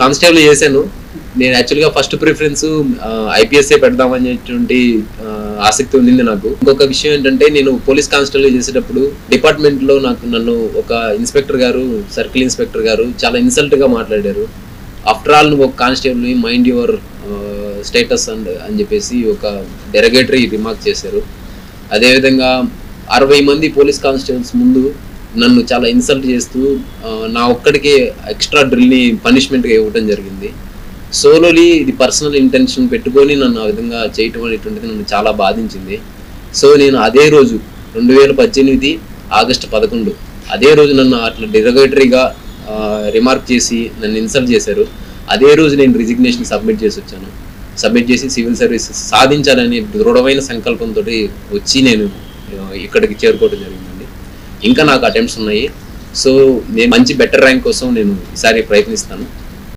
Constable చేశాను. నేను యాక్చువల్గా ఫస్ట్ ప్రిఫరెన్స్ ఐపీఎస్ఏ పెడదామనేటువంటి ఆసక్తి ఉండింది నాకు. ఇంకొక విషయం ఏంటంటే నేను పోలీస్ కానిస్టేబుల్ చేసేటప్పుడు డిపార్ట్మెంట్లో నాకు నన్ను ఒక ఇన్స్పెక్టర్ గారు సర్కిల్ ఇన్స్పెక్టర్ గారు చాలా ఇన్సల్ట్గా మాట్లాడారు. ఆఫ్టర్ ఆల్ నువ్వు ఒక constable mind your status and అని చెప్పేసి ఒక డెరగేటరీ రిమార్క్ చేశారు. అదేవిధంగా అరవై మంది పోలీస్ కానిస్టేబుల్స్ ముందు నన్ను చాలా ఇన్సల్ట్ చేస్తూ నా ఒక్కడికి ఎక్స్ట్రా డ్రిల్ని పనిష్మెంట్గా ఇవ్వడం జరిగింది. సోలోలీ ఇది పర్సనల్ ఇంటెన్షన్ పెట్టుకొని నన్ను ఆ విధంగా చేయటం అనేటువంటిది నన్ను చాలా బాధించింది. సో నేను అదే రోజు రెండు వేల పద్దెనిమిది ఆగస్టు పదకొండు అదే రోజు నన్ను అట్లా డెరగేటరీగా రిమార్క్ చేసి నన్ను ఇన్సల్ట్ చేశారు. అదే రోజు నేను రిజిగ్నేషన్ సబ్మిట్ చేసి వచ్చాను. సబ్మిట్ చేసి సివిల్ సర్వీసెస్ సాధించాలని దృఢమైన సంకల్పంతో వచ్చి నేను ఇక్కడికి చేరుకోవడం జరిగింది. ఇంకా నాకు అటెంప్ట్స్ ఉన్నాయి. సో నేను మంచి బెటర్ ర్యాంక్ కోసం నేను ఈసారి ప్రయత్నిస్తాను.